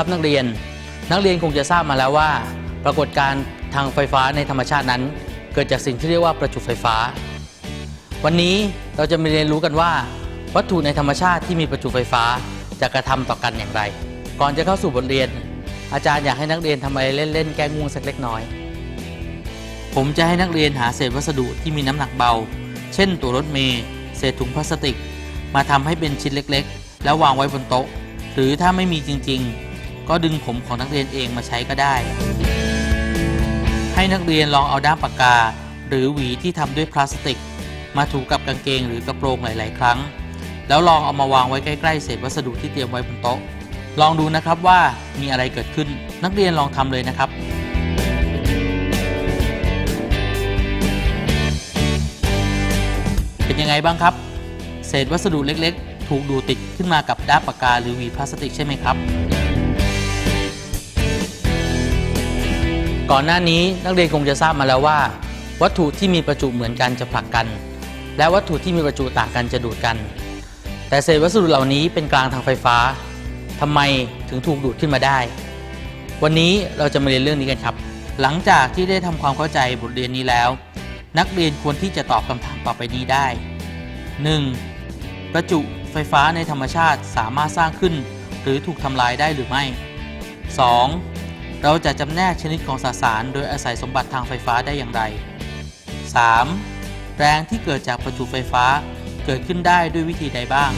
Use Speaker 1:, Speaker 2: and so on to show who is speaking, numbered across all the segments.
Speaker 1: ครับนักเรียน นักเรียนคงจะทราบมาแล้วว่า ปรากฏการณ์ทางไฟฟ้าในธรรมชาตินั้น เกิดจากสิ่งที่เรียกว่าประจุไฟฟ้า วันนี้เราจะมาเรียนรู้กันว่า วัตถุในธรรมชาติที่มีประจุไฟฟ้าจะกระทำต่อกันอย่างไร ก่อนจะเข้าสู่บทเรียน อาจารย์อยากให้นักเรียนทำอะไรเล่นๆแก้งูสักเล็กน้อย ผมจะให้นักเรียนหาเศษวัสดุที่มีน้ำหนักเบา เช่น ตัวรถเมล์เศษถุงพลาสติก มาทำให้เป็นชิ้นเล็กๆ แล้ววางไว้บนโต๊ะ หรือถ้าไม่มีจริง ๆ ก็ดึงผมของนักเรียนเองมาใช้ก็ได้ ให้นักเรียนลองเอาด้ามปากกา หรือหวีที่ทำด้วยพลาสติก มาถูกับกางเกงหรือกระโปรงหลาย ๆ ครั้ง แล้วลองเอามาวางไว้ใกล้ ๆ เศษวัสดุที่เตรียมไว้บนโต๊ะ ลองดูนะครับว่ามีอะไรเกิดขึ้นนักเรียนลองทำเลยนะครับเป็นยังไงบ้างครับ เศษวัสดุเล็กๆ ถูกดูดติดขึ้นมากับด้ามปากกาหรือหวีพลาสติกใช่ไหมครับ ก่อนหน้านี้นักเรียนคงจะทราบมาแล้วว่า วัตถุที่มีประจุเหมือนกันจะผลักกัน และวัตถุที่มีประจุต่างกันจะดูดกัน แต่เศษวัสดุเหล่านี้เป็นกลางทางไฟฟ้าทำไมถึงถูกดูดขึ้นมาได้ วันนี้เราจะมาเรียนเรื่องนี้กันครับ หลังจากที่ได้ทำความเข้าใจบทเรียนนี้แล้ว นักเรียนควรที่จะตอบคำถามต่อไปนี้ได้ 1. ประจุไฟฟ้าในธรรมชาติสามารถสร้างขึ้น หรือถูกทำลายได้หรือไม่ 2. เราจะจำแนกชนิดของสสาร โดยอาศัยสมบัติทางไฟฟ้าได้อย่างไร 3. แรงที่เกิดจากประจุไฟฟ้าเกิดขึ้นได้ด้วยวิธีใดบ้าง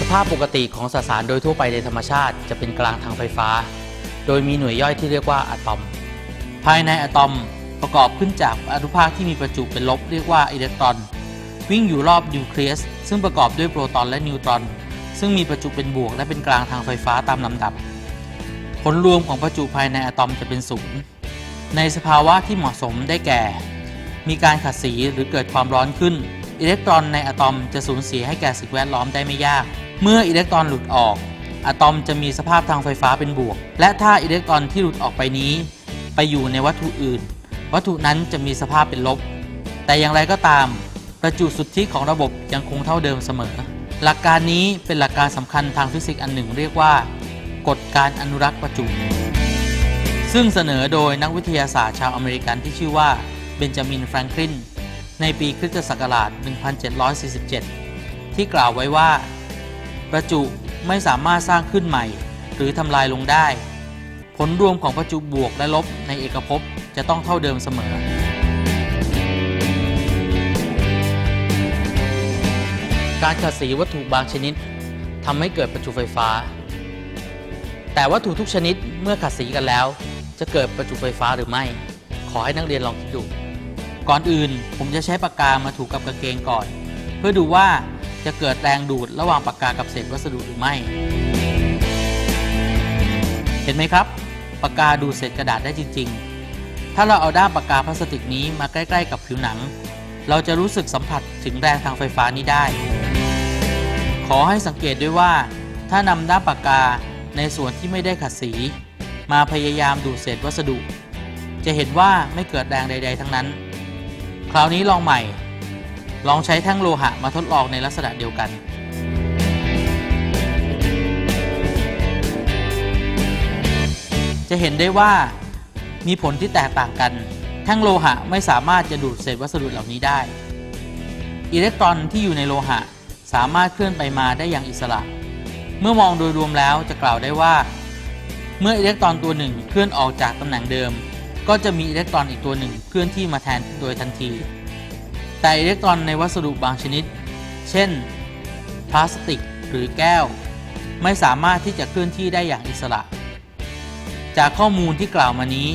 Speaker 1: สภาพปกติของสสารโดยทั่วไปในธรรมชาติจะเป็นกลางทางไฟฟ้า โดยมีหน่วยย่อยที่เรียกว่าอะตอม ภายในอะตอมประกอบขึ้นจากอนุภาคที่มีประจุเป็นลบเรียกว่าอิเล็กตรอน วิ่งอยู่รอบนิวเคลียสซึ่งประกอบด้วยโปรตอนและนิวตรอน ซึ่งมีประจุเป็นบวกและเป็นกลางทางไฟฟ้าตามลำดับ ผลรวมของประจุภายในอะตอมจะเป็นศูนย์ในสภาวะที่เหมาะสมได้แก่ มีการขัดสีหรือเกิดความร้อนขึ้น อิเล็กตรอนในอะตอมจะสูญเสียให้แก่สิ่งแวดล้อมได้ไม่ยาก เมื่ออิเล็กตรอนหลุดออกอะตอมจะมีสภาพทางไฟฟ้าเป็นบวก และถ้าอิเล็กตรอนที่หลุดออกไปนี้ ไปอยู่ในวัตถุอื่น วัตถุนั้นจะมีสภาพเป็นลบ แต่อย่างไรก็ตาม ประจุสุทธิของระบบยังคงเท่าเดิมเสมอ หลักการนี้เป็นหลักการสำคัญทางฟิสิกส์อันหนึ่งเรียกว่า กฎการอนุรักษ์ประจุ ซึ่งเสนอโดยนักวิทยาศาสตร์ชาวอเมริกันที่ชื่อว่าเบนจามินแฟรงคลินในปีคริสตศักราช 1747 ที่กล่าวไว้ว่า ประจุไม่สามารถสร้างขึ้นใหม่ หรือทำลายลงได้ ผลรวมของประจุบวกและลบในเอกภพจะต้องเท่าเดิมเสมอ การขัดสีวัตถุบางชนิดทำให้เกิดประจุไฟฟ้า แต่วัตถุทุกชนิดเมื่อขัดสีกันแล้ว จะเกิดประจุไฟฟ้าหรือไม่ ขอให้นักเรียนลองคิดดู ก่อนอื่นผมจะใช้ปากกามาถูกับกางเกงก่อน เพื่อดูว่าจะเกิดแรงดูดระหว่างปากกากับเศษวัสดุหรือไม่ เห็นไหมครับ ปากกาดูดเศษกระดาษได้จริง ๆ ถ้าเราเอาด้ามปากกาพลาสติกนี้มาใกล้ ๆ กับผิวหนัง เราจะรู้สึกสัมผัสถึงแรงทางไฟฟ้านี้ได้ ขอให้สังเกตด้วยว่า ถ้านำด้าปากกาในส่วนที่ไม่ได้ขัดสี มาพยายามดูดเศษวัสดุ จะเห็นว่าไม่เกิดแรงใด ๆ ทั้งนั้น คราวนี้ลองใหม่ ลองใช้แท่งโลหะมาทดลองในลักษณะเดียวกันจะเห็นได้ว่ามีผลที่แตกต่างกัน แท่งโลหะไม่สามารถจะดูดเศษวัสดุเหล่านี้ได้ อิเล็กตรอนที่อยู่ในโลหะ สามารถเคลื่อนไปมาได้อย่างอิสระ เมื่อมองโดยรวมแล้วจะกล่าวได้ว่า เมื่ออิเล็กตรอนตัวหนึ่งเคลื่อนออกจากตำแหน่งเดิม ก็จะมีอิเล็กตรอนอีกตัวหนึ่งเคลื่อนที่มาแทนโดยทันที แต่อิเล็กตรอนในวัสดุบางชนิด เช่น พลาสติกหรือแก้ว ไม่สามารถที่จะเคลื่อนที่ได้อย่างอิสระ จากข้อมูลที่กล่าวมานี้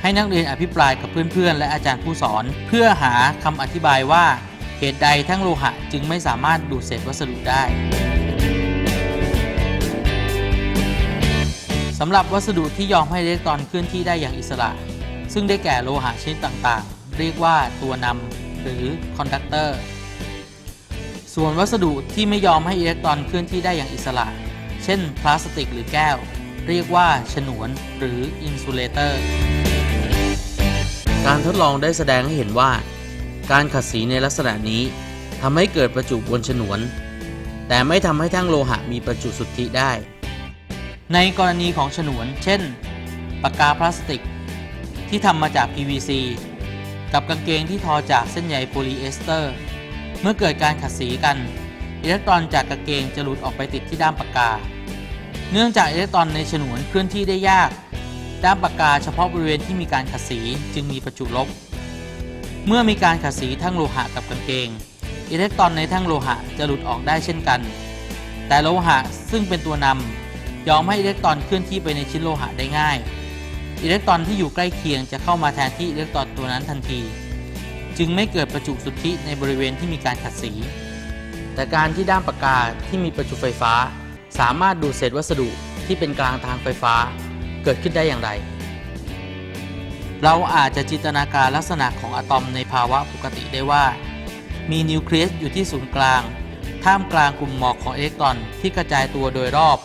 Speaker 1: ให้นักเรียนอภิปรายกับเพื่อนๆ และอาจารย์ผู้สอน เพื่อหาคำอธิบายว่า เหตุใดทั้งโลหะจึงไม่สามารถดูดเศษวัสดุได้สำหรับวัสดุที่ยอมให้อิเล็กตรอนเคลื่อนที่ได้อย่างอิสระ ซึ่งได้แก่โลหะชนิดต่างๆ เรียกว่าตัวนำหรือคอนดักเตอร์ ส่วนวัสดุที่ไม่ยอมให้อิเล็กตรอนเคลื่อนที่ได้อย่างอิสระ เช่น พลาสติกหรือแก้ว เรียกว่าฉนวนหรืออินซูเลเตอร์การทดลองได้แสดงให้เห็นว่า การขัดสีในลักษณะนี้ทำให้เกิดประจุบนฉนวน แต่ไม่ทำให้แท่งโลหะมีประจุสุทธิได้ ในกรณีของฉนวน เช่น ปากกาพลาสติก ที่ทำมาจาก PVC กับกางเกงที่ทอจากเส้นใยโพลีเอสเตอร์ เมื่อเกิดการขัดสีกัน อิเล็กตรอนจากกางเกงจะหลุดออกไปติดที่ด้ามปากกา เนื่องจากอิเล็กตรอนในฉนวนเคลื่อนที่ได้ยาก ด้ามปากกาเฉพาะบริเวณที่มีการขัดสีจึงมีประจุลบ เมื่อมีการขัดสีแท่งโลหะกับกางเกง อิเล็กตรอนในแท่งโลหะจะหลุดออกได้เช่นกัน แต่โลหะซึ่งเป็นตัวนำยอมให้อิเล็กตรอนเคลื่อนที่ไปในชิ้นโลหะได้ง่าย อิเล็กตรอนที่อยู่ใกล้เคียงจะเข้ามาแทนที่อิเล็กตรอนตัวนั้นทันที จึงไม่เกิดประจุสุทธิในบริเวณที่มีการขัดสี แต่การที่ด้ามปากกาที่มีประจุไฟฟ้า สามารถดูดเศษวัสดุที่เป็นกลางทางไฟฟ้า เกิดขึ้นได้อย่างไร เราอาจจะจินตนาการลักษณะของอะตอมในภาวะปกติได้ว่า มีนิวเคลียสอยู่ที่ศูนย์กลาง ท่ามกลางกลุ่มหมอกของอิเล็กตรอนที่กระจายตัวโดยรอบ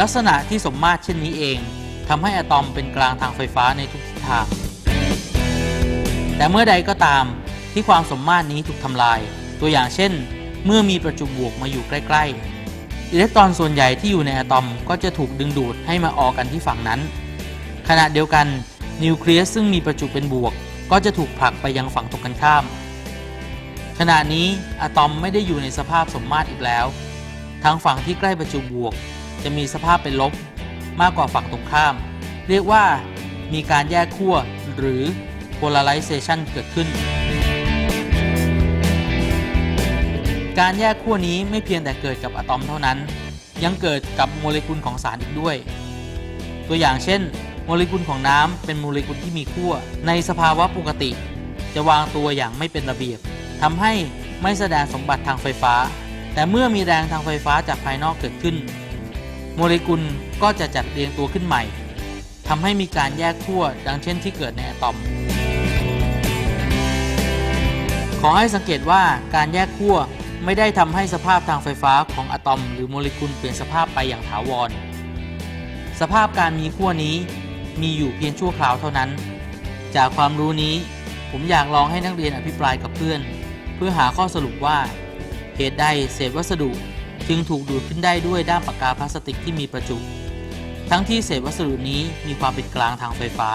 Speaker 1: ลักษณะที่สมมาตรเช่นนี้เองทำให้อะตอมเป็นกลางทางไฟฟ้าในทุกทิศทาง แต่เมื่อใดก็ตามที่ความสมมาตรนี้ถูกทำลาย ตัวอย่างเช่น เมื่อมีประจุบวกมาอยู่ใกล้ๆ อิเล็กตรอนส่วนใหญ่ที่อยู่ในอะตอมก็จะถูกดึงดูดให้มาออกกันที่ฝั่งนั้น ขณะเดียวกัน นิวเคลียสซึ่งมีประจุเป็นบวก ก็จะถูกผลักไปยังฝั่งตรงกันข้าม ขณะนี้อะตอมไม่ได้อยู่ในสภาพสมมาตรอีกแล้ว ทางฝั่งที่ใกล้ประจุบวก จะมีสภาพเป็นลบมากกว่าฝั่งตรงข้าม เรียกว่ามีการแยกขั้วหรือ polarization เกิดขึ้น การแยกขั้วนี้ไม่เพียงแต่เกิดกับอะตอมเท่านั้น ยังเกิดกับโมเลกุลของสารอีกด้วย ตัวอย่างเช่น โมเลกุลของน้ำเป็นโมเลกุลที่มีขั้วในสภาวะปกติ จะวางตัวอย่างไม่เป็นระเบียบทำให้ไม่แสดงสมบัติทางไฟฟ้า แต่เมื่อมีแรงทางไฟฟ้าจากภายนอกเกิดขึ้น โมเลกุลก็จะจัดเรียงตัวขึ้นใหม่ทำให้มีการแยกขั้วดังเช่นที่เกิดในอะตอม ขอให้สังเกตว่าการแยกขั้วไม่ได้ทำให้สภาพทางไฟฟ้าของอะตอม หรือโมเลกุลเปลี่ยนสภาพไปอย่างถาวร สภาพการมีขั้วนี้ มีอยู่เพียงชั่วคราวเท่านั้น จากความรู้นี้ผมอยากลองให้นักเรียนอภิปรายกับเพื่อน เพื่อหาข้อสรุปว่า เหตุใดเศษวัสดุจึงถูกดูดขึ้นได้ด้วยด้ามปากกาพลาสติกที่มีประจุ ทั้งที่เศษวัสดุนี้มีความเป็นกลางทางไฟฟ้า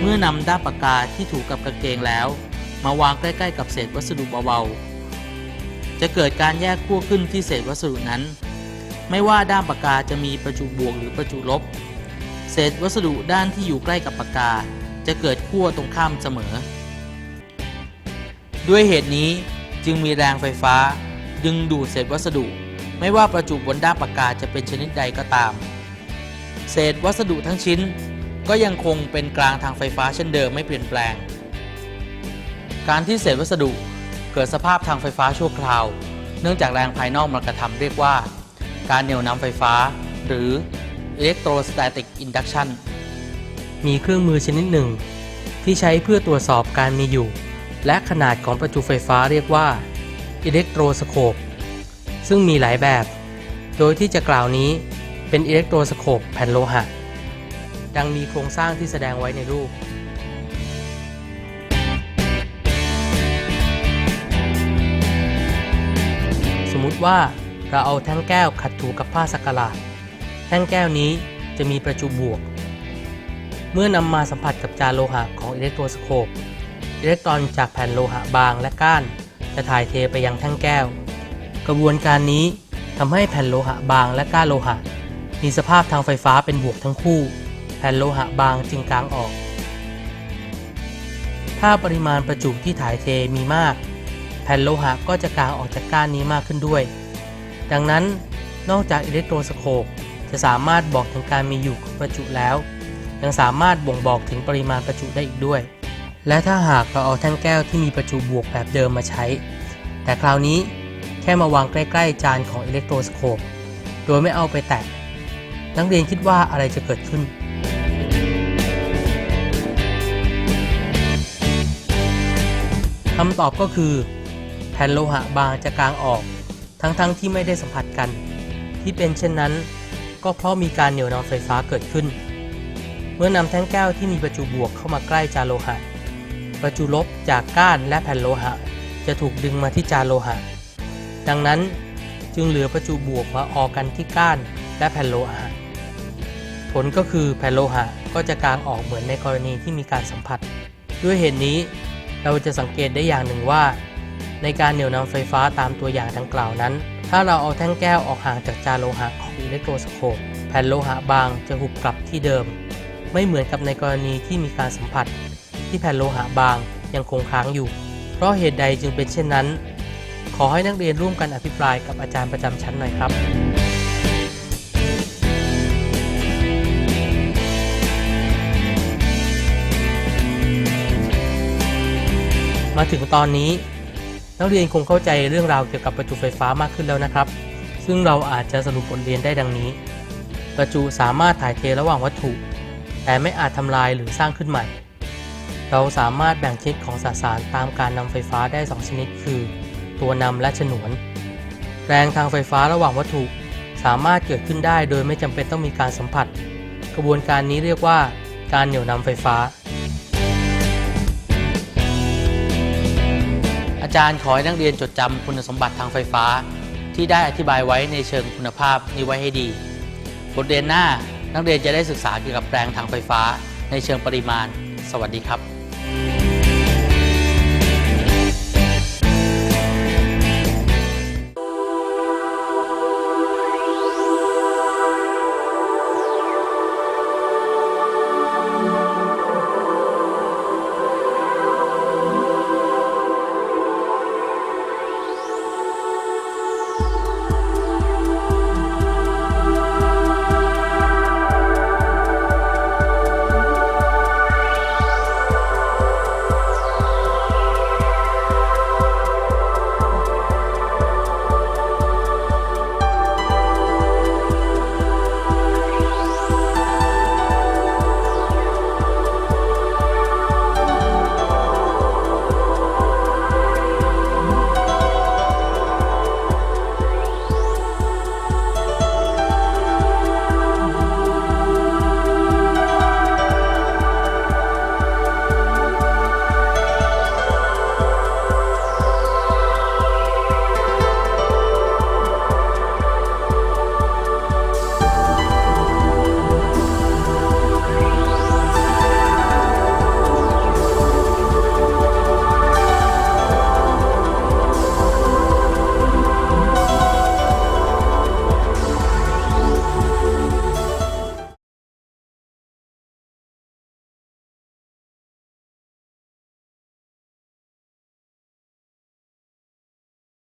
Speaker 1: เมื่อนำด้ามปากกาที่ถูกกับกางเกงแล้ว มาวางใกล้ ๆ กับเศษวัสดุเบาๆจะเกิดการแยกขั้วขึ้นที่เศษวัสดุนั้น ไม่ว่าด้ามปากกาจะมีประจุบวกหรือประจุลบ เศษวัสดุด้านที่อยู่ใกล้กับปากกา จะเกิดขั้วตรงข้ามเสมอ ด้วยเหตุนี้จึงมีแรงไฟฟ้า ดึงดูดเศษวัสดุ ไม่ว่าประจุบนด้ามปากกาจะเป็นชนิดใดก็ตาม เศษวัสดุทั้งชิ้น ก็ยังคงเป็นกลางทางไฟฟ้าเช่นเดิมไม่เปลี่ยนแปลง การที่เศษวัสดุเกิดสภาพทางไฟฟ้าชั่วคราว เนื่องจากแรงภายนอกมากระทำเรียกว่า การเหนี่ยวนำไฟฟ้า หรือ electrostatic induction
Speaker 2: มีเครื่องมือชนิดหนึ่ง ที่ใช้เพื่อตรวจสอบการมีอยู่ และขนาดของประจุไฟฟ้าเรียกว่าอิเล็กโทรสโคปซึ่งมีหลายแบบ โดยที่จะกล่าวนี้เป็นอิเล็กโทรสโคปแผ่นโลหะ ดังมีโครงสร้างที่แสดงไว้ในรูปสมมุติว่า เราเอาแท่งแก้วขัดถูกับผ้าสักหลาด แท่งแก้วนี้จะมีประจุบวก เมื่อนำมาสัมผัสกับจานโลหะของอิเล็กโทรสโคป อิเล็กตรอนจากแผ่นโลหะบางและก้าน จะถ่ายเทไปยังแท่งแก้ว กระบวนการนี้ทำให้แผ่นโลหะบางและก้านโลหะ มีสภาพทางไฟฟ้าเป็นบวกทั้งคู่ แผ่นโลหะบางจึงกลางออก ถ้าปริมาณประจุที่ถ่ายเทมีมาก แผ่นโลหะก็จะกลางออกจากก้านนี้มากขึ้นด้วย ดังนั้นนอกจากอิเล็กโทรสโคปจะสามารถบอกถึงการมีอยู่ของประจุแล้ว ยังสามารถบ่งบอกถึงปริมาณประจุได้อีกด้วย และถ้าหากเราเอาแท่งแก้วที่มีประจุบวกแบบเดิมมาใช้ แต่คราวนี้แค่มาวางใกล้ ๆ จานของอิเล็กโทรสโคปโดยไม่เอาไปแตะนักเรียนคิดว่าอะไรจะเกิดขึ้นคำตอบก็คือ แผ่นโลหะบางจะกางออก ทั้งๆทที่ไม่ได้สัมผัสกัน ที่เป็นเช่นนั้น ก็เพราะมีการเหนี่ยวนำไฟฟ้าเกิดขึ้น เมื่อนำแท่งแก้วที่มีประจุบวกเข้ามาใกล้จานโลหะ ประจุลบจากก้านและแผ่นโลหะ จะถูกดึงมาที่จานโลหะ ดังนั้นจึงเหลือประจุบวกมาออกกันที่ก้านและแผ่นโลหะ ผลก็คือแผ่นโลหะก็จะกางออกเหมือนในกรณีที่มีการสัมผัส ด้วยเหตุนี้เราจะสังเกตได้อย่างหนึ่งว่า ในการเหนี่ยวนำไฟฟ้าตามตัวอย่างดังกล่าวนั้น ถ้าเราเอาแท่งแก้วออกห่างจากจานโลหะของอิเล็กโทรสโคปแผ่นโลหะบางจะหุบกลับที่เดิม ไม่เหมือนกับในกรณีที่มีการสัมผัส ที่แผ่นโลหะบางยังคงค้างอยู่ เพราะเหตุใดจึงเป็นเช่นนั้น ขอให้นักเรียนร่วมกันอภิปรายกับอาจารย์ประจำชั้นหน่อยครับมาถึงตอนนี้ นักเรียนคงเข้าใจเรื่องราวเกี่ยวกับประจุไฟฟ้ามากขึ้นแล้วนะครับ ซึ่งเราอาจจะสรุปบทเรียนได้ดังนี้ ประจุสามารถถ่ายเทระหว่างวัตถุ แต่ไม่อาจทำลายหรือสร้างขึ้นใหม่ เราสามารถแบ่งชนิดของสสารตามการนำไฟฟ้าได้ 2 ชนิด คือ ตัวนำและฉนวน แรงทางไฟฟ้าระหว่างวัตถุ สามารถเกิดขึ้นได้โดยไม่จำเป็นต้องมีการสัมผัส กระบวนการนี้เรียกว่า การเหนี่ยวนำไฟฟ้า
Speaker 1: อาจารย์ขอให้นักเรียนจดจำคุณสมบัติทางไฟฟ้า ที่ได้อธิบายไว้ในเชิงคุณภาพนี้ไว้ให้ดี บทเรียนหน้านักเรียนจะได้ศึกษาเกี่ยวกับแรงทางไฟฟ้า ในเชิงปริมาณ สวัสดีครับ